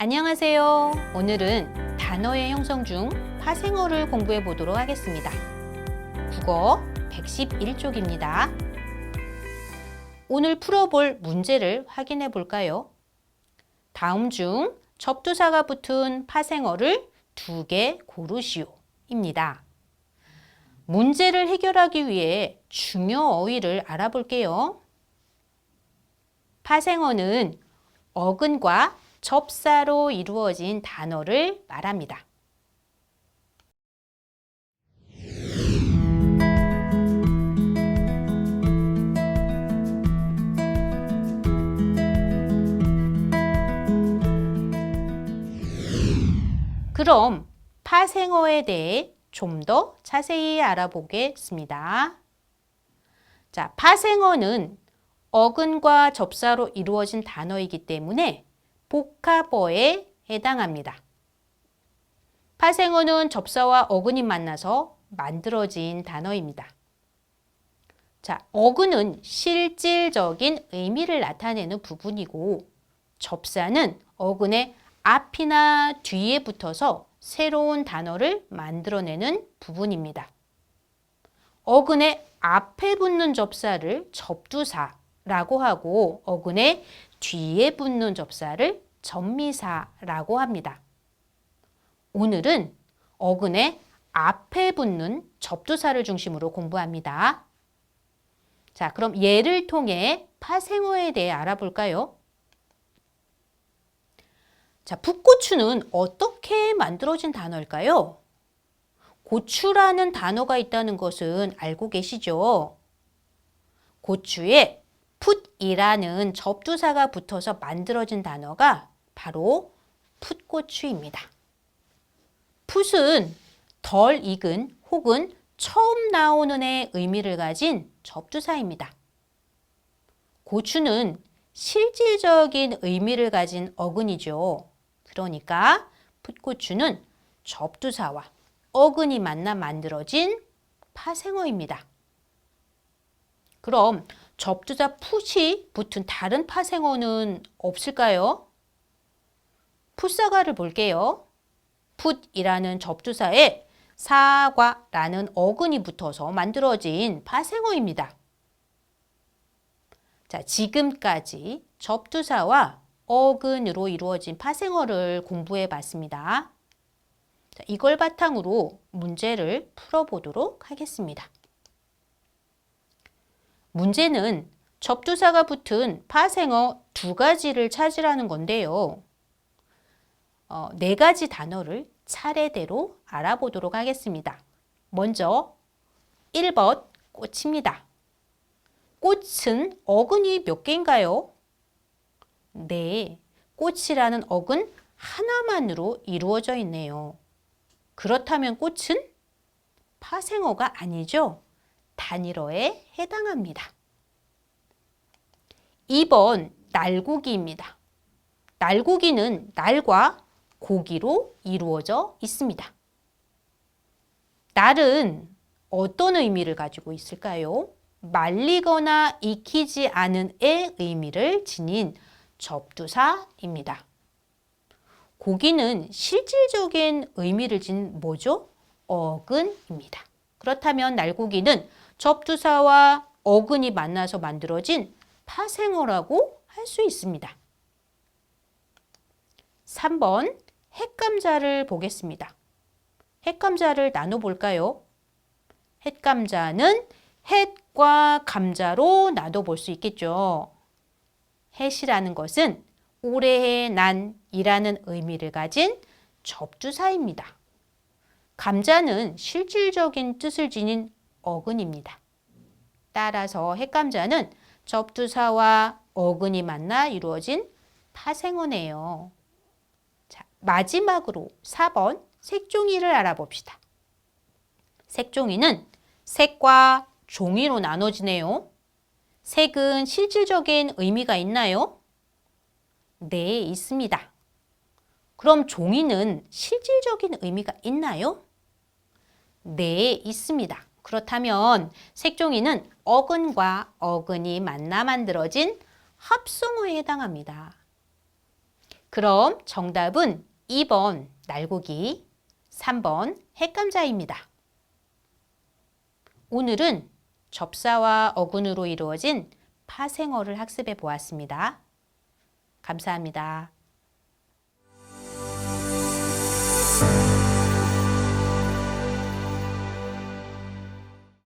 안녕하세요. 오늘은 단어의 형성 중 파생어를 공부해 보도록 하겠습니다. 국어 111쪽입니다. 오늘 풀어볼 문제를 확인해 볼까요? 다음 중 접두사가 붙은 파생어를 두 개 고르시오. 입니다. 문제를 해결하기 위해 중요 어휘를 알아볼게요. 파생어는 어근과 접사로 이루어진 단어를 말합니다. 그럼 파생어에 대해 좀 더 자세히 알아보겠습니다. 자, 파생어는 어근과 접사로 이루어진 단어이기 때문에 복합어에 해당합니다. 파생어는 접사와 어근이 만나서 만들어진 단어입니다. 자, 어근은 실질적인 의미를 나타내는 부분이고 접사는 어근의 앞이나 뒤에 붙어서 새로운 단어를 만들어내는 부분입니다. 어근의 앞에 붙는 접사를 접두사라고 하고 어근의 뒤에 붙는 접사를 전미사라고 합니다. 오늘은 어근의 앞에 붙는 접두사를 중심으로 공부합니다. 자, 그럼 예를 통해 파생어에 대해 알아볼까요? 자, 풋고추는 어떻게 만들어진 단어일까요? 고추라는 단어가 있다는 것은 알고 계시죠? 고추에 풋 이라는 접두사가 붙어서 만들어진 단어가 바로 풋고추입니다. 풋은 덜 익은 혹은 처음 나오는 의 의미를 가진 접두사입니다. 고추는 실질적인 의미를 가진 어근이죠. 그러니까 풋고추는 접두사와 어근이 만나 만들어진 파생어입니다. 그럼 접두사 풋이 붙은 다른 파생어는 없을까요? 풋사과를 볼게요. 풋이라는 접두사에 사과라는 어근이 붙어서 만들어진 파생어입니다. 자, 지금까지 접두사와 어근으로 이루어진 파생어를 공부해 봤습니다. 자, 이걸 바탕으로 문제를 풀어보도록 하겠습니다. 문제는 접두사가 붙은 파생어 두 가지를 찾으라는 건데요. 어, 네 가지 단어를 차례대로 알아보도록 하겠습니다. 먼저 1번 꽃입니다. 꽃은 어근이 몇 개인가요? 네, 꽃이라는 어근 하나만으로 이루어져 있네요. 그렇다면 꽃은 파생어가 아니죠? 단일어에 해당합니다. 2번 날고기입니다. 날고기는 날과 고기로 이루어져 있습니다. 날은 어떤 의미를 가지고 있을까요? 말리거나 익히지 않은의 의미를 지닌 접두사입니다. 고기는 실질적인 의미를 지닌 뭐죠? 어근입니다. 그렇다면 날고기는 접두사와 어근이 만나서 만들어진 파생어라고 할 수 있습니다. 3번 햇감자를 보겠습니다. 햇감자를 나눠볼까요? 햇감자는 햇과 감자로 나눠볼 수 있겠죠. 햇이라는 것은 올해의 난이라는 의미를 가진 접두사입니다. 감자는 실질적인 뜻을 지닌 어근입니다. 따라서 핵감자는 접두사와 어근이 만나 이루어진 파생어네요. 자, 마지막으로 4번 색종이를 알아봅시다. 색종이는 색과 종이로 나눠지네요. 색은 실질적인 의미가 있나요? 네, 있습니다. 그럼 종이는 실질적인 의미가 있나요? 네, 있습니다. 그렇다면 색종이는 어근과 어근이 만나 만들어진 합성어에 해당합니다. 그럼 정답은 2번 날고기, 3번 핵감자입니다. 오늘은 접사와 어근으로 이루어진 파생어를 학습해 보았습니다. 감사합니다.